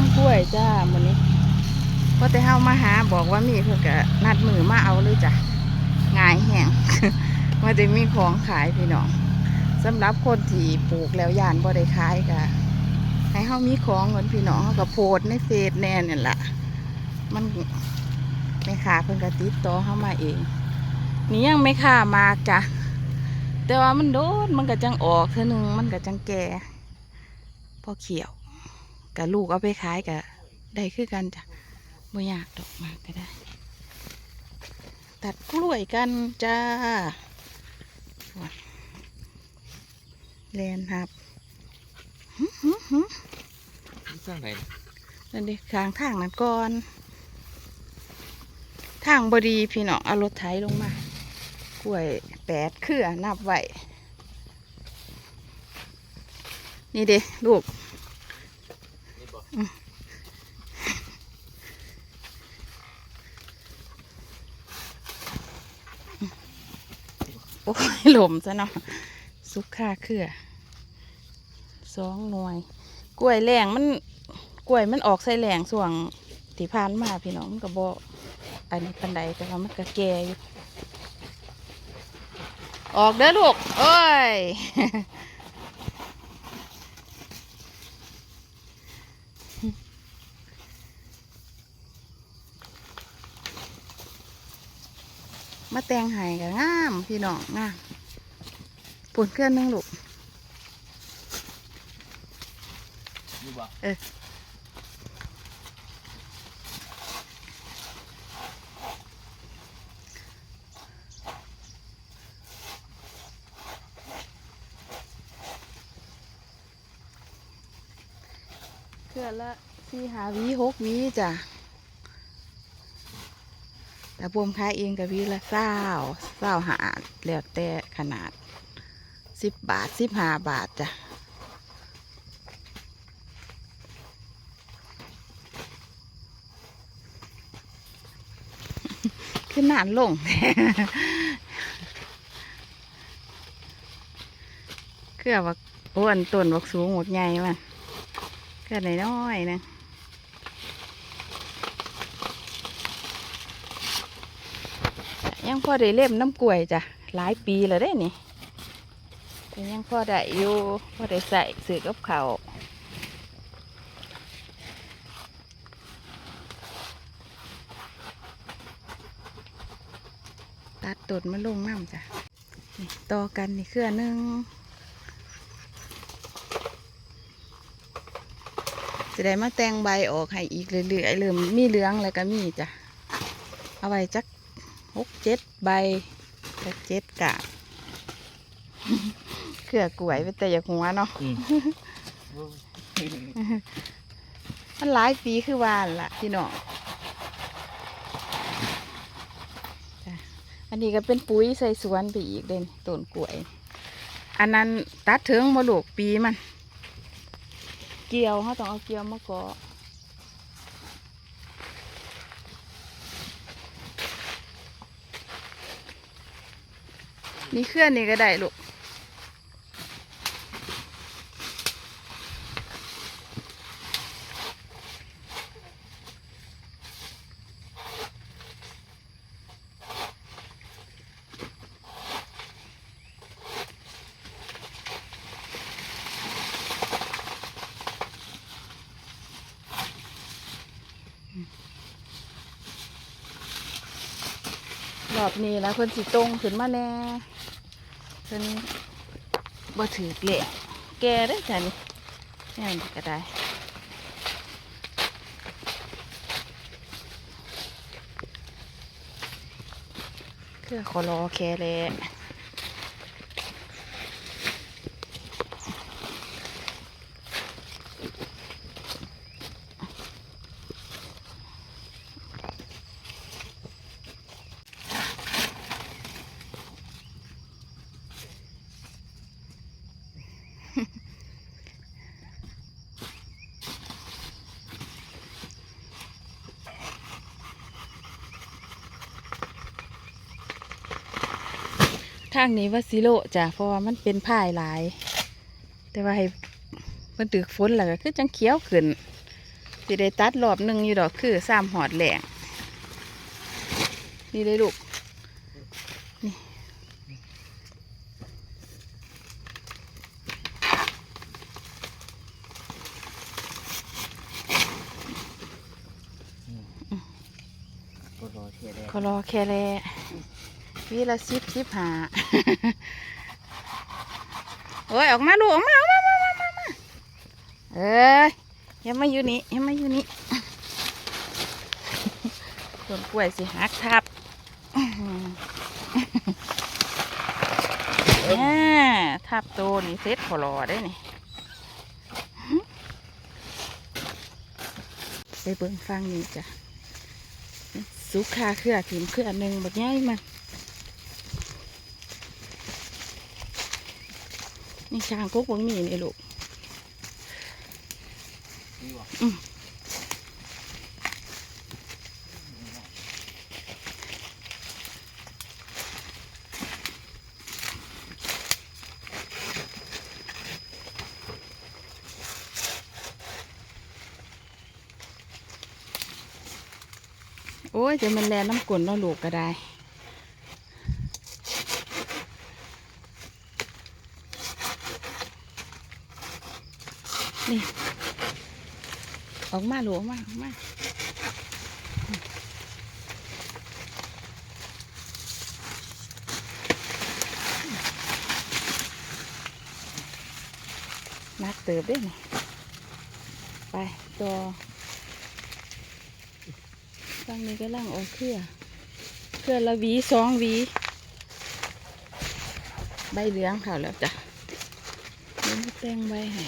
งกล้วยจ้ามื้อนี้พอแต่เฮามาหาบอกว่ามีเพิ่นก็นัดมือมาเอาเลยจ้ะง่ายแห้งว่าจะมีของขายพี่น้องสำหรับคนที่ปลูกแล้วยานบ่ได้ขายก็ให้เฮามีของเงินพี่น้องเฮาก็โพสต์ในเฟซแน่นี่แหละมันแม่ค้าเพิ่นก็ติดต่อเฮามาเอง นี่ยังไม่ค่ามากจ้ะแต่ว่ามันโดนมันก็จังออกเท่อหนึงมันก็จังแก่พอเขียว กับลูกเอาไปขายก็ได้คือกันจ้ะบ่ยากดอกมากก็ได้ ตัดกล้วยกันจ้าแลนครับหึหึหึสร้างไหนนั่นดิทางทางนั้นก่อน ทางบดีพี่น้องเอารถไถลงมา กล้วยแปดเครือนับไว้นี่เด้ลูก โอ้ยหลมซะเนาะสุกค่าเครือสองหน่วย กล้วยแรงมันกล้วยมันออกใส่แรงส่วงที่ผ่านมาพี่น้องมันก็บออันนี้ปันใดแต่ว่ามันก็แก่อยู่ออกเด้อลูก โอ้ย มาแต่งไห้ก็งามพี่น้องงามปุ่นเคลื่อนหนึงลูกนี่บอกเออเคลื่อนละสี่หาหวีหกหวีจ้ะ แต่บวมขายเองกับวีละเศร้าเศร้าหาแล้วแต่ขนาดสิบบาทสิบห้าบาทจ้ะขึ้นนานลงเกือบว่าอ้วนต้นบักสูงหมดใหญ่มันเกือบน้อยๆนะ ยังพอได้เล่มน้ำกล้วยจ้ะหลายปีแล้วได้นี่แต่ยังพอได้อยู่พอได้ใส่ซื้อกับเขาตัดต้นมันลงน้ำจ้ะต่อกันนี่เครือนึงจะได้มาแต่งใบออกให้อีกเรื่อยๆเริ่มมีเหลืองแล้วก็มีจ้ะเอาไว้จัก หกเจ็ดใบหกเจ็ดกะเครือกล้วยเป็นแต่อยากหัวเนาะอืมมันหลายปีคือวานนล่ะพี่น้องจ้ะอันนี้ก็เป็นปุ๋ยใส่สวนไปอีกเด่นต้นกล้วย อันนั้นตัดถึงมาลูกปีมัน เกี่ยวเขาต้องเอาเกี่ยวมาเกาะ นี่เคลื่อนนี่ก็ได้ลูกรอบนี้แล้วเพิ่นสิตรงขึ้นมาแน่ พิ่นบ่ถือเละแกเด้อจ้ะนี่แน่นก็ได้เครือขอรอแค่แหละ ทางนี้ว่าซิโลจ้ะเพราะว่ามันเป็นผ้ายหลาย แต่ว่าให้มันตึกฝนแล้วก็คือจังเขียวขึ้นสิได้ตัดรอบหนึ่งอยู่ดอกคือสามหอดแหลงนี่เลยลูกก็รอเทียแดงก็รอแค่แล วีละสิบสิบหาโอ้ยออกมาลูกออกมาออกมามามามามาเอ้ยยังไมาอยู่นี่ยังไมาอยู่นี่ต้นกล้วยสิหักทับแหม่ทับโตนี่เซ็ตพอรอได้นี่ไปเบิ่งฟังนี่จ้ะสุขาเครือถิ่มเครือหนึ่งแบบนี้มัน นี่ช้างกุ๊กบังมีนี่ลูกนี่บ่อืมโอ้ยจะมันแลน้ำกลนเราลูกก็ได้ ออกมาหลูกออกมาออกมานักเติบได้นี่ไปต่อฟังนี้ก็ล่างออกเครือเครือละวีสองวีใบเหลืองเขาแล้วจ้ะเดี๋ยวแตงใบให้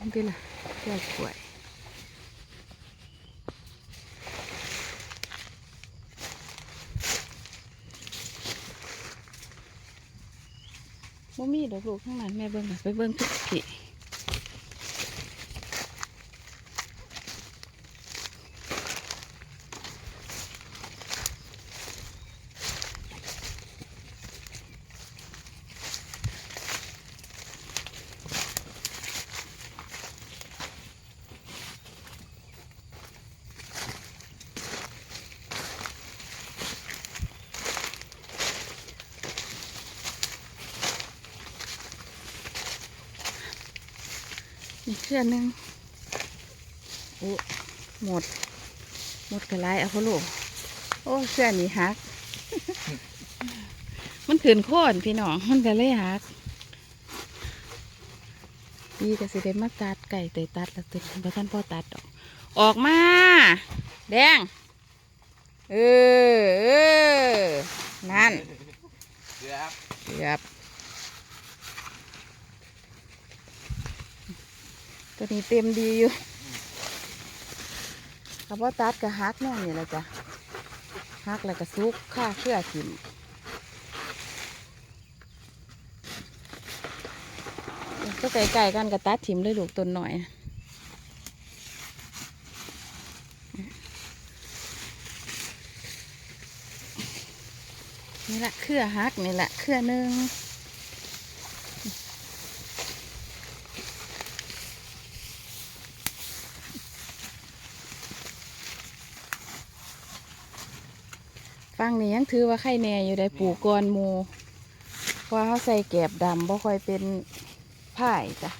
เอาไปละแก้วกล้วยบ่มีดอกลูกข้างหลังแม่เบิ้งไปเบิ้งทุกที นี่เครือหนึงโอ้หมด หมดกระไรเอาพะลูกโอ้เครือนี้หัก มันขืนโค่นพี่น้องมันก็เลยหักดีก็สิได้มาตัดไก่เตยตัดแล้วตึงพระท่านพ่อตัดออก ออกมา แดง เออเออนั่นเกือบเกือบ ตัวนี้เต็มดีอยู่ข้าพ่อตัดก็ฮักแน่นี่แหละจ้ะฮักแล้วก็ซุกข้าเครื่อถิ่มก็ไก่ๆกันกับตัดถิ่มเลยลูกต้นหน่อยนี่แหละเครือฮักนี่แหละเครือหนึ่ง ฟังนี่ยังถือว่าไข่แน่อยู่ได้ปลูกก่อนหมูเพราะว่าเขาใส่แกบดำบ่ค่อยเป็นพ่ายจ้ะ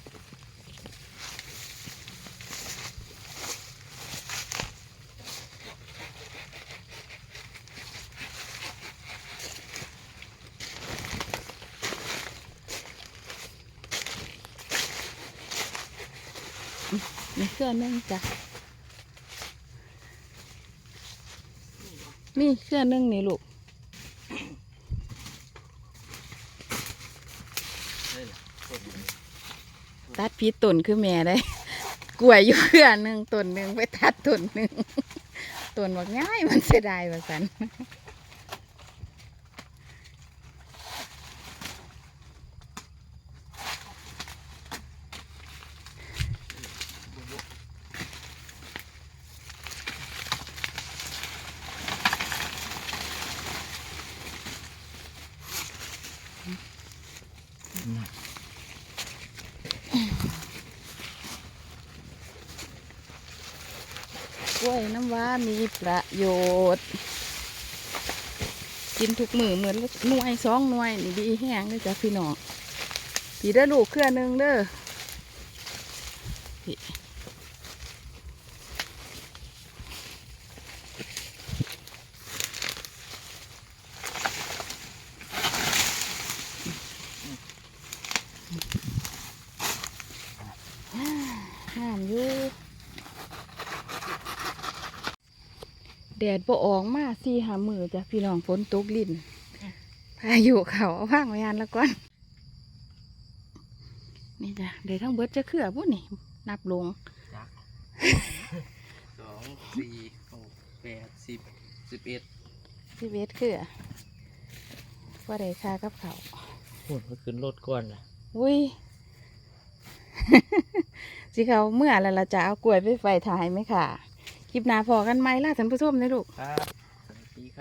อืมนี่เครื่องนึงจ้ะ นี่เสื้อนึ่งนี่ลูกตัดพีต้นคือแม่ได้ กล้วยอยู่เครื่อหนึ่งต้นหนึ่งไปตัดต้นหนึ่งต้นบอกง่ายมันเสียดายว่าสัน ล้วยน้ำว้ามีประโยชน์ กินทุกมือเหมือนหน่วยสองหน่วยนี่ดีแห้งเลยจ้ะพี่น้องพี่ได้อลูกเครือหนึ่งเด้อพี่ห้ามอยู่ แดดบ่ออกมาสี่หามือจ้ะพี่น้องฝนตกลิ่นพายุเขาเอาพังไว้ยันแล้วก่อน นี่จ้ะเดี๋ยวทั้งเบิดจะเครือพุ่นนี่ นับลงจักสองสี่หกแปดสิบสิบเอ็ดที่เวทเครือว่าได้ค่ากับเขาวหุ่นมันขึ้นรถก่อนล่ะอุ้ยสิเขาเมื่อแล้วล่ะจะเอากล้วยไปไฟถ่ายไหมค่ะ คลิปหน้าพอกันไหมล่ะท่านผู้ชมนะลูกครับสวัสดีครับ